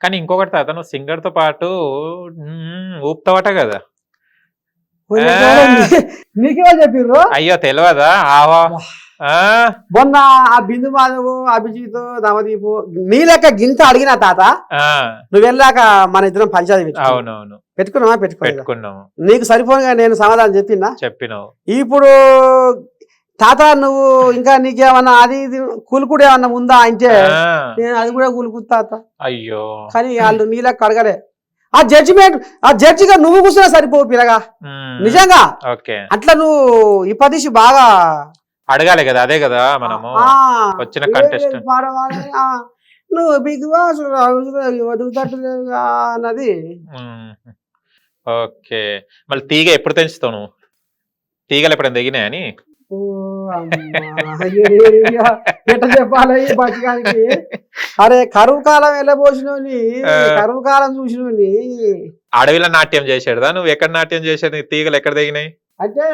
కానీ ఇంకొకటి తాత నువ్వు సింగర్తో పాటు ఊపుతావట కదా. నీకేమో చెప్పిర్రు? అయ్యో తెలియదా ఆవా ఆ, మొన్న ఆ బిందు మాధవ్ అభిజిత్ నవదీపు నీ లెక్క గింత అడిగిన తాత నువ్వు వెళ్ళాక మన ఇద్దరం పంచాయతీ అవునవును. పెట్టుకున్నావా? పెట్టుకున్నాము. నీకు సరిపోగా నేను సమాధానం చెప్పినా? చెప్పినావు. ఇప్పుడు తాత నువ్వు ఇంకా నీకేమన్నా అది ఇది కూలుకుడు ఏమన్నా ఉందా అంటే నేను అది కూడా కూలుకుడు తాత. అయ్యో. కానీ వాళ్ళు నీ లెక్క అడగలే ఆ జడ్జిమెంట్ ఆ జడ్జిగా నువ్వు కూర్చున్నా సరిపోవు పిల్లగా. నిజంగా. అట్లా నువ్వు ఇప్పదీసి బాగా అడగాలి కదా అదే కదా మనము. వచ్చిన ఆ, నువ్వు బిగ్ బాస్ అన్నది. ఓకే. మళ్ళీ తీగ ఎప్పుడు తెంచుతావు నువ్వు? తీగలు ఎప్పుడైనా దిగినాయని ఎట్ట చెప్పాలి బతకానికి? అరే కరువు కాలం వెళ్ళబోసినోని. కరువు కాలం చూసినోని. అడవిలో నాట్యం చేసాడుదా నువ్వు? ఎక్కడ నాట్యం చేసాడు నీ తీగలు ఎక్కడ దిగినాయి? అంటే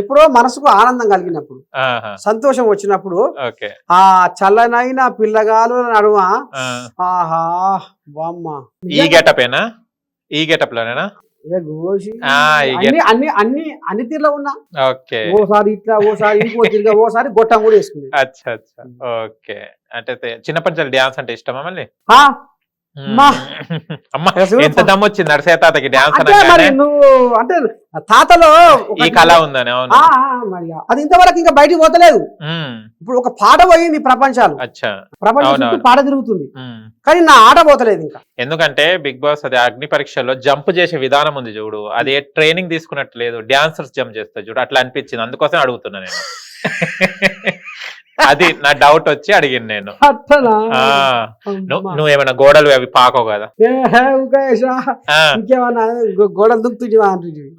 ఎప్పుడో మనసుకు ఆనందం కలిగినప్పుడు సంతోషం వచ్చినప్పుడు ఆ చల్లనైన పిల్లగాలు నడుమ ఆహా బామ్మ ఈ గెటపేనా? ఈ గెటప్ లోనేనా అన్ని అన్ని అన్ని అన్ని తీర్లో ఉన్నా. ఓకే. ఓసారి ఇట్లా ఓసారి ఇంకో తిరిగా ఓసారి గొట్టం కూడా వేసుకుంది. అచ్చా అచ్చా. ఓకే. అంటే చిన్నప్పటి నుంచి డ్యాన్స్ అంటే ఇష్టమా మళ్ళీ? ఎంత నరసే తాతకి డ్యాన్స్ అంటే మరి నువ్వు అంటే తాతలో ఈ కళ ఉందని అవును. అది ఇంతవరకు ఇంకా బయటికి పోతలేదు. ఇప్పుడు ఒక పాట పోయింది ప్రపంచాలు. అచ్చా. ప్రపంచం పాట తిరుగుతుంది. కానీ నా ఆట పోతలేదు ఇంకా. ఎందుకంటే బిగ్ బాస్ అది అగ్ని పరీక్షల్లో జంప్ చేసే విధానం ఉంది చూడు. అది ట్రైనింగ్ తీసుకున్నట్టు లేదు. డాన్సర్స్ జంప్ చేస్తారు చూడు. అట్లా అనిపించింది. అందుకోసం అడుగుతున్నా నేను. అది నా డౌట్ వచ్చి అడిగింది నేను. నువ్వు. నువ్వేమైనా గోడలు అవి పాకవు కదా? ఇంకేమన్నా గోడలు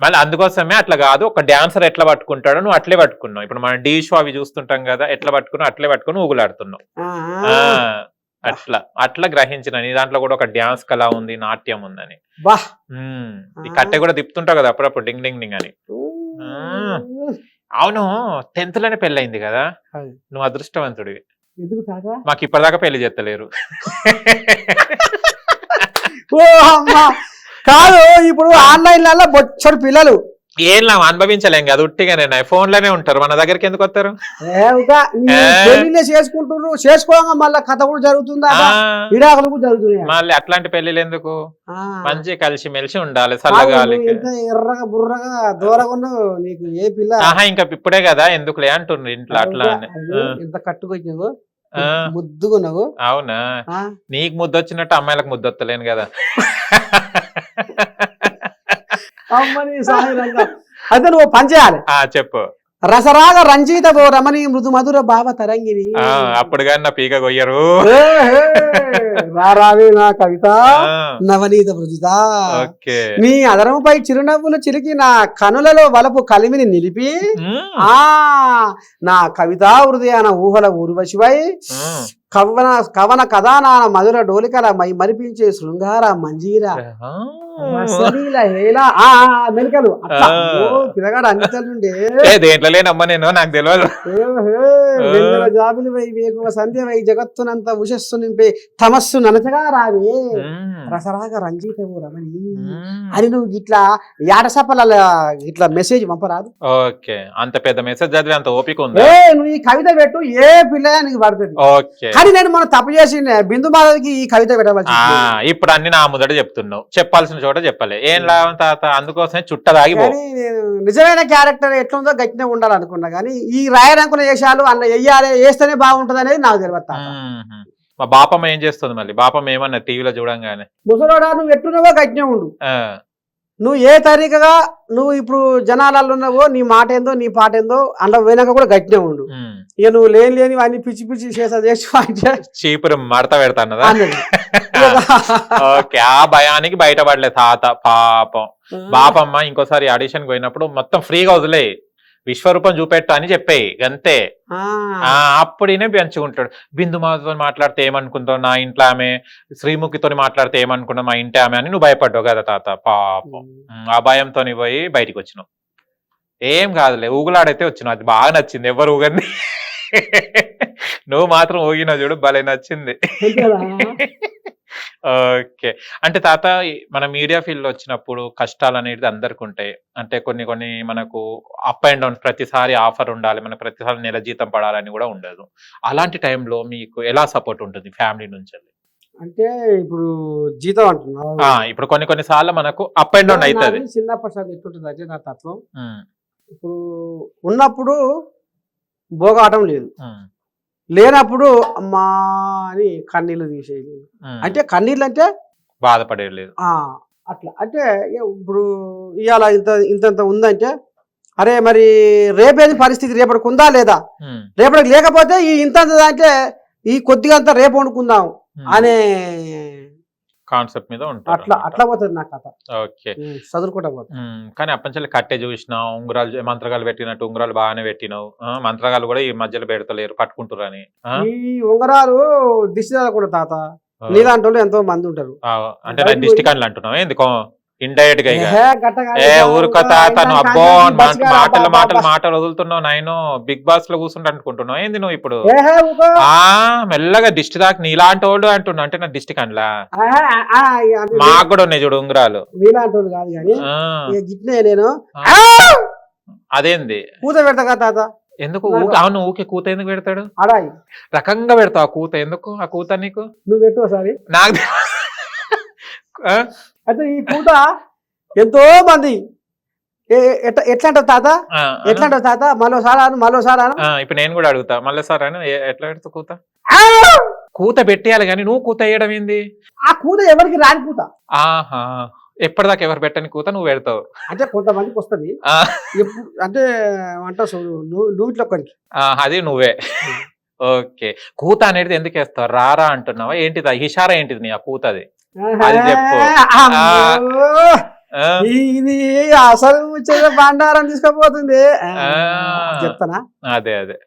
మళ్ళీ అందుకోసమే అట్లా కాదు ఒక డాన్సర్ ఎట్లా పట్టుకుంటాడో నువ్వు అట్లే పట్టుకున్నావు. ఇప్పుడు మనం డీ షో అవి చూస్తుంటాం కదా ఎట్లా పట్టుకున్నావు అట్లే పట్టుకుని ఊగులాడుతున్నావు. అట్లా అట్లా గ్రహించిన నీ దాంట్లో కూడా ఒక డ్యాన్స్ కళ ఉంది నాట్యం ఉందని. ఈ కట్టె కూడా తిప్పుతుంటావు కదా అప్పుడప్పుడు డింగ్ డింగ్ డింగ్ అని. అవును టెన్త్లోనే పెళ్ళయింది కదా. నువ్వు అదృష్టవంతుడివి. ఎందుకు మాకు ఇప్పటిదాకా పెళ్ళి చేస్తలేరు ఓ అమ్మా! కాదు ఇప్పుడు ఆన్లైన్లలో బొచ్చడు పిల్లలు. ఏం లాభం అనుభవించలేం కదా ఉట్టిగా నేను ఫోన్లోనే ఉంటారు. మన దగ్గరికి ఎందుకు వస్తారు? చేసుకుంటున్నారు చేసుకోగా మళ్ళా కథ కూడా జరుగుతుందా? విడాకులు కూడా జరుగుతున్నాయి? మళ్ళీ అట్లాంటి పెళ్ళిలు ఎందుకు. మంచి కలిసి మెలిసి ఉండాలి చల్లగాలి ఎర్రగా బుర్రగా దూరంగా నీకు ఏ పిల్ల? ఆహా ఇంకా ఇప్పుడే కదా ఎందుకులే అంటున్నారు ఇంట్లో అట్లా ఎంత కట్టుకొచ్చినావు ముద్దుగున్నావు. అవునా? నీకు ముద్దు వచ్చినట్టు అమ్మాయిలకు ముద్దు వస్తలేను కదా. అయితే నువ్వు పని చేయాలి. ఆ చెప్పు. రసరాగ రంజిత ఓ రమణి మృదు మధుర భావ తరంగిని ఆ అప్పుడు కానీ నా పీక కొయ్యరు. రారావే నా కవిత. నవనీత ఓకే. నీ అదరముపై చిరునవ్వులు చిలికి నా కనులలో వలపు కలిమిని నిలిపి ఆ నా కవితా హృదయాన ఊహల ఊర్వశివై. కవన కవన కథానాన మధుర డోలికల మై మరిపించే శృంగార మంజీర. మెలికలు పిల్లగాడు దేంట్లో లేనమ్మా నేను? నాకు తెలియదు జాబిలి వై వేకువ సంధ్య వై జగత్తునంత ఉషస్సు నింపే తమస్సు ననచగా రావే. రసరాగ రంజితవు రమణి. అని నువ్వు ఇట్లా యాడసపల ఇట్లా మెసేజ్ పంపరాదు? ఓకే. అంత పెద్ద మెసేజ్ చదివే అంత ఓపిక ఉందా? నువ్వు ఈ కవిత పెట్టు ఏ పిల్ల నీకు పడుతుంది? కానీ నేను మనం తప్పు చేసి బిందు మాధవికి ఈ కవిత పెట్టవలసి ఆ ఇప్పుడు అన్ని నా ముదట చెప్తున్నావు. చెప్పాల్సిన చోట చెప్పలే. ఏం లాభం తాత? అందుకోసమే చుట్టదాగి నేను నిజమైన క్యారెక్టర్ ఎట్లుందో గట్టినే ఉండాలనుకున్నా కానీ ఈ రాయడంకుల వేషాలు అన్న వెయ్యాలి వేస్తేనే బాగుంటది అనేది నాకు తెలియదు. మా బాపమ్మ ఏం చేస్తుంది మళ్ళీ? బాపమ్మ ఏమన్నా టీవీలో చూడంగానే? ముసలోడా నువ్వు ఎట్టున్నావో గట్టినే ఉండు. నువ్వు ఏ తరీకగా నువ్వు ఇప్పుడు జనాలలో ఉన్నావో నీ మాట ఏందో నీ పాట ఏందో అండ వెనక కూడా గట్టినే ఉండు. ఇక నువ్వు లేని లేని అన్ని పిచ్చి పిచ్చి చేసా చేసి చీపురు మడత పెడతాన్నదా అన్నది. ఓకే ఆ భయానికి బయటపడలే తాత పాపం. బాపమ్మ ఇంకోసారి ఆడిషన్ పోయినప్పుడు మొత్తం ఫ్రీగా వదిలే విశ్వరూపం చూపెట్టు అని చెప్పేయి అంతే అప్పుడే పెంచుకుంటాడు. బిందు మాతో మాట్లాడితే ఏమనుకుంటావు? నా ఇంట్లో ఆమె శ్రీముఖితో మాట్లాడితే ఏమనుకున్నావు మా ఇంటి ఆమె అని నువ్వు భయపడ్డావు కదా తాత పాపం. ఆ భయంతో పోయి బయటికి వచ్చినావు. ఏం కాదులే ఊగులాడైతే వచ్చినావు. అది బాగా నచ్చింది ఎవరు ఊగండి నువ్వు మాత్రం ఊగిన చూడు భలే నచ్చింది? ఓకే. అంటే తాత మన మీడియా ఫీల్డ్ వచ్చినప్పుడు కష్టాలు అనేది అందరికి ఉంటాయి. అంటే కొన్ని కొన్ని మనకు అప్ అండ్ డౌన్ ప్రతిసారి ఆఫర్ ఉండాలి మన ప్రతిసారి నెల జీతం పడాలని కూడా ఉండదు. అలాంటి టైంలో మీకు ఎలా సపోర్ట్ ఉంటుంది ఫ్యామిలీ నుంచి అంటే ఇప్పుడు జీతం అంటున్నావు ఆ, ఇప్పుడు కొన్ని కొన్ని సార్లు మనకు అప్ అండ్ డౌన్ అవుతుంది చిన్నప్పటి సార్ ఎట్లుంటుంది అంటే నా తత్వం. ఇప్పుడు ఉన్నప్పుడు భోగాటం లేదు. లేనప్పుడు అమ్మా అని కన్నీళ్ళు తీసేది అంటే కన్నీళ్ళు అంటే బాధపడేది ఆ, అట్లా. అంటే ఇప్పుడు ఇవాళ ఇంత ఇంతంత ఉందంటే అరే మరి రేపేది పరిస్థితి రేపటికి ఉందా లేదా రేపటికి లేకపోతే ఈ ఇంత అంటే ఈ కొద్దిగా అంతా రేపు వండుకుందాం అనే కాన్సెప్ట్ మీద ఉంటారు అట్లా అట్లా పోతుంది నా కథ. ఓకే. చదువుకుంటా పోతుంది కానీ అప్పంచెల్లి కట్టె చూసినావు ఉంగరాలు మంత్రగాలు పెట్టినట్టు ఉంగరాలు బాగానే పెట్టినావు. మంత్రగాలు కూడా ఈ మధ్యలో పెడతలేరు కట్టుకుంటారని ఆ? ఈ ఉంగరాలు దిష్టి కూడా తాత. నీలాంటి వాళ్ళు ఎంతో మంది ఉంటారు. అంటే డిస్టిక్ అని అంటున్నావు? ఎందుకో? ఇండైరెక్ట్గా ఏ ఊరుకో ఊరుకో, తాత ఇట్లా నువ్వు అబ్బో మాటలు మాటలు. మాటలు వదులుతున్నావు నాయను. బిగ్ బాస్లో కూర్చుంటా అనుకుంటున్నావు. ఏంది నువ్వు ఇప్పుడు. ఆ మెల్లగా దిష్టి దాకా నీలాంటి వాళ్ళు అంటున్నా. అంటే నా ఇక అంటే మాకు కూడా ఉన్నాయి చూడు ఉంగరాలు. నేను! అదేంది? కూత పెడతా కదా తాత? ఎందుకు? అవును ఊకే కూత ఎందుకు పెడతాడు? రకంగా పెడతావు ఆ కూత? ఎందుకు ఆ కూత నీకు? నువ్వు పెట్టు నాకు? అయితే ఈ కూత ఎంతో మంది. ఎట్లా అంటావు తాత? ఎట్లా అంటావు తాత? మరోసారి అను మరోసారి అను ఇప్పుడు నేను కూడా అడుగుతా. మళ్ళీ సార్ అని ఎట్లా పెడతా కూత! కూత పెట్టేయాలి కానీ నువ్వు కూత వేయడం ఏంది? ఆ కూత ఎవరికి రాని కూత ఆహా. ఎప్పటిదాకా ఎవరు పెట్టని కూత నువ్వు పెడతావు? అంటే కొంతమందికి వస్తుంది. అంటే అంటావు చూడు నువ్వు ఇట్లా అది నువ్వే. ఓకే. కూత అనేది ఎందుకు వేస్తావు? రారా అంటున్నావా? ఏంటిది? ఇషారా ఏంటిది నీ ఆ కూతది అది చెప్పు. ఇది అసలు బండారం తీసుకుపోతుంది. చెప్తానా? అదే అదే.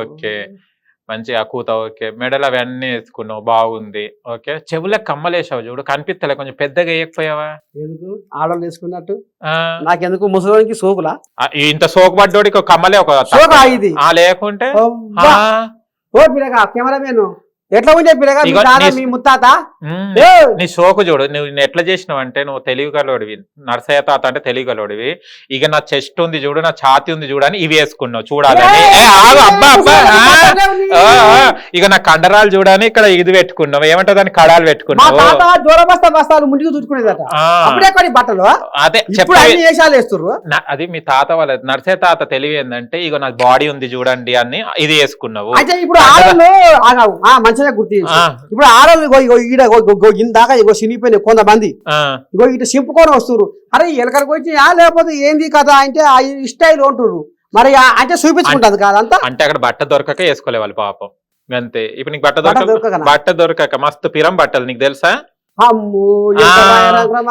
ఓకే. మంచి ఆ కూత ఓకే. మెడలు అవన్నీ వేసుకున్నావు బాగుంది. ఓకే. చెవులకు కమ్మలేసావు చూడు కనిపిస్తలే కొంచెం పెద్దగా వేయకపోయావా? ఎందుకు? ఆడలు వేసుకున్నట్టు? నాకెందుకు ముసలోనికి సోకులా? ఇంత సోకుబడ్డోడికి ఒక కమ్మలే ఒక సోకా లేకుంటే? ఓ పిల్లగా కెమెరామెన్. ఎట్లా ఉండే పిల్లగా? మీ నీ- ముత్తాత! నీ సోకు చూడు నువ్వు ఎట్లా చేసినావు అంటే నువ్వు తెలివిగలోడివి నర్సయ్య తాత అంటే తెలివిగలోడివి ఇక నా చెస్ట్ ఉంది చూడు నా ఛాతి ఉంది చూడు అని ఇవి వేసుకున్నావు చూడాలని. అబ్బా అబ్బా ఉంది. ఇక నా కండరాలు చూడని ఇక్కడ ఇది పెట్టుకున్నావు. ఏమంటావు దాని కడాలు పెట్టుకున్నావు. అదే నా- అది మీ తాత వాళ్ళ నర్సయ్య తాత తెలివి ఏంటంటే ఇక నాకు బాడీ ఉంది చూడండి అని ఇది వేసుకున్నావు. ఇప్పుడు ఆ మంచిగా గుర్తు ఇప్పుడు ఈడ ఇగో- ఇగో ఇందాక ఇగో చినిగిపోయిన కొంతమంది ఇగో ఇటు సింపుకొని వస్తున్నారు అరే ఎలకలకు వచ్చి ఆ లేకపోతే ఏంది కదా అంటే ఆ స్టైల్ ఉంటుర్రు మరి అంటే చూపించుకుంటది కాదంతా అంటే అక్కడ బట్ట దొరకక వేసుకోలే వాళ్ళు పాపం. అంతే. ఇప్పుడు నీకు బట్ట దొరక? బట్ట దొరకక. మస్తు పిరం బట్టలు నీకు తెలుసా?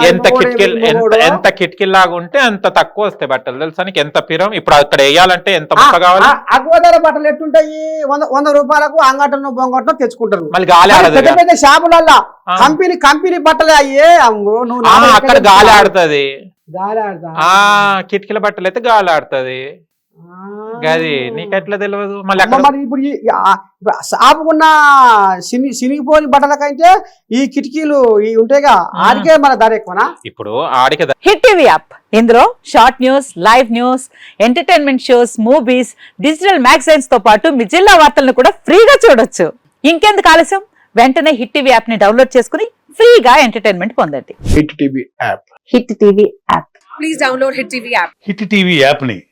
ఎంత కిటికీలు ఎంత మగోడు. ఎంత కిటికీలు లాగా ఉంటే అంత తక్కువ వస్తాయి బట్టలు. తెలుసా ఎంత పిరం? ఇప్పుడు అక్కడ వేయాలంటే ఎంత ముక్క కావాలి? ఆ, అగ్వదర బట్టలు ఎట్టుంటాయి? వంద వంద రూపాయలకు అంగటను బొంగటను తెచ్చుకుంటారు. మళ్ళీ గాలి పెద్ద పెద్ద షాపులల్లా. కంపెనీ కంపెనీ బట్టలే అయ్యే అమ్మో నువ్వు అక్కడ గాలి? ఆడుతుంది. గాలి ఆడతా ఆ కిటికీల బట్టలు అయితే గాలి ఆడుతుంది. నీకెట్లా తెలియదు మళ్ళీ మరి ఇప్పుడు షాపుకున్న సిని సినిగిపోని బట్టల కంటే ఈ కిటికీలు ఈ ఉంటాయిగా. ఆడికే మన ధర ఎక్కువనా? ఇప్పుడు ఆడికి హిట్ టీవీ యాప్. ఇందులో short news live news entertainment shows movies digital మ్యాగజైన్స్తో పాటు మీ జిల్లా వార్తలను కూడా ఫ్రీగా చూడొచ్చు. ఇంకెందుకు ఆలస్యం? వెంటనే హిట్ టీవీ యాప్ని డౌన్లోడ్ చేసుకుని ఫ్రీగా ఎంటర్టైన్మెంట్ పొందండి. Hit TV app. Hit TV app. Please download Hit TV app. Hit TV యాప్ని